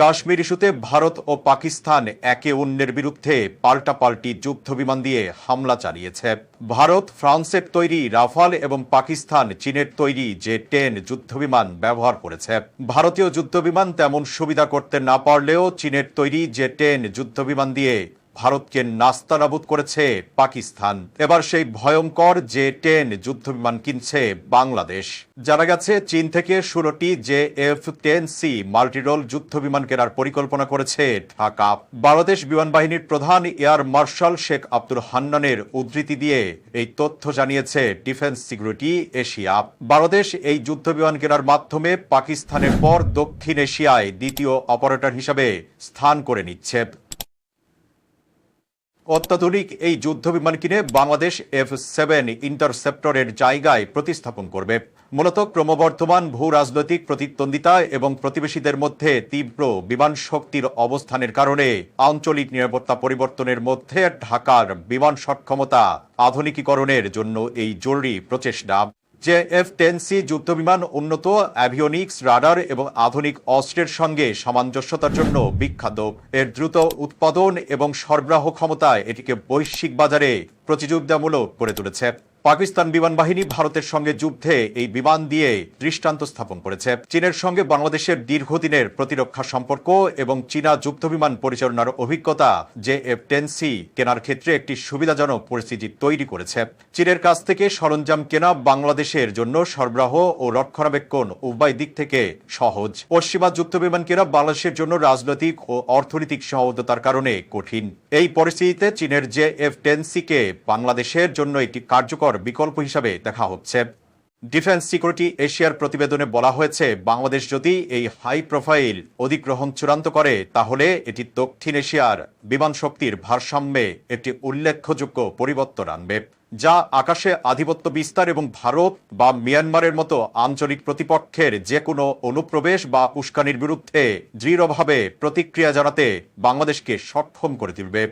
কাশ্মীর ইস্যুতে ভারত ও পাকিস্তান একে অন্যের বিরুদ্ধে পাল্টাপাল্টি যুদ্ধবিমান দিয়ে হামলা চালিয়েছে। ভারত, ফ্রান্সের তৈরি রাফাল এবং পাকিস্তান, চীনের তৈরি যে টেন যুদ্ধবিমান ব্যবহার করেছে। ভারতীয় যুদ্ধবিমান তেমন সুবিধা করতে না পারলেও চীনের তৈরি যে টেন যুদ্ধবিমান দিয়ে ভারতকে নাস্তানাবুদ করেছে পাকিস্তান। এবার সেই ভয়ঙ্কর জে টেন যুদ্ধবিমান কিনছে বাংলাদেশ। জানা গেছে, চীন থেকে ষোলোটি J F ten C multirole যুদ্ধবিমান কেনার পরিকল্পনা করেছে ঢাকা। বাংলাদেশ বিমান বাহিনীর প্রধান এয়ার মার্শাল শেখ আব্দুল হান্নানের উদ্ধৃতি দিয়ে এই তথ্য জানিয়েছে ডিফেন্স সিকিউরিটি এশিয়া। বাংলাদেশ এই যুদ্ধবিমান কেনার মাধ্যমে পাকিস্তানের পর দক্ষিণ এশিয়ায় দ্বিতীয় অপারেটর হিসাবে স্থান করে নিচ্ছে। অত্যাধুনিক এই যুদ্ধ বিমান কিনে বাংলাদেশ এফ সেভেন ইন্টারসেপ্টরের জায়গায় প্রতিস্থাপন করবে। মূলত ক্রমবর্ধমান ভূ রাজনৈতিক প্রতিদ্বন্দ্বিতা এবং প্রতিবেশীদের মধ্যে তীব্র বিমান শক্তির অবস্থানের কারণে আঞ্চলিক নিরাপত্তা পরিবর্তনের মধ্যে ঢাকার বিমান সক্ষমতা আধুনিকীকরণের জন্য এই জরুরি প্রচেষ্টা। যে এফ টেন সি যুদ্ধবিমান উন্নত অ্যাভিওনিক্স রাডার এবং আধুনিক অস্ত্রের সঙ্গে সামঞ্জস্যতার জন্য বিখ্যাত। এর দ্রুত উৎপাদন এবং সরবরাহ ক্ষমতায় এটিকে বৈশ্বিক বাজারে প্রতিযোগিতামূলক করে তুলেছে। পাকিস্তান বিমান বাহিনী ভারতের সঙ্গে যুদ্ধে এই বিমান দিয়ে দৃষ্টান্ত স্থাপন করেছে। চীনের সঙ্গে বাংলাদেশের দীর্ঘদিনের প্রতিরক্ষা সম্পর্ক এবং চীনা যুদ্ধ বিমান পরিচালনার অভিজ্ঞতা যে এফ টেন সি কেনার ক্ষেত্রে একটি সুবিধাজনক পরিস্থিতি তৈরি করেছে। চীনের কাছ থেকে সরঞ্জাম কেনা বাংলাদেশের জন্য সরবরাহ ও রক্ষণাবেক্ষণ উভয় দিক থেকে সহজ। পশ্চিমা যুদ্ধ বিমান কেনা বাংলাদেশের জন্য রাজনৈতিক ও অর্থনৈতিক সীমাবদ্ধতার কারণে কঠিন। এই পরিস্থিতিতে চীনের যে এফ টেন সি কে বাংলাদেশের জন্য একটি কার্যকর বিকল্প হিসাবে দেখা হচ্ছে। ডিফেন্স সিকিউরিটি এশিয়ার প্রতিবেদনে বলা হয়েছে, বাংলাদেশ যদি এই হাই প্রোফাইল অধিগ্রহণ চূড়ান্ত করে, তাহলে এটি দক্ষিণ এশিয়ার বিমান শক্তির ভারসাম্যে একটি উল্লেখযোগ্য পরিবর্তন আনবে, যা আকাশে আধিপত্য বিস্তার এবং ভারত বা মিয়ানমারের মতো আঞ্চলিক প্রতিপক্ষের যে কোনো অনুপ্রবেশ বা উস্কানির বিরুদ্ধে দৃঢ়ভাবে প্রতিক্রিয়া জানাতে বাংলাদেশকে সক্ষম করে তুলবে।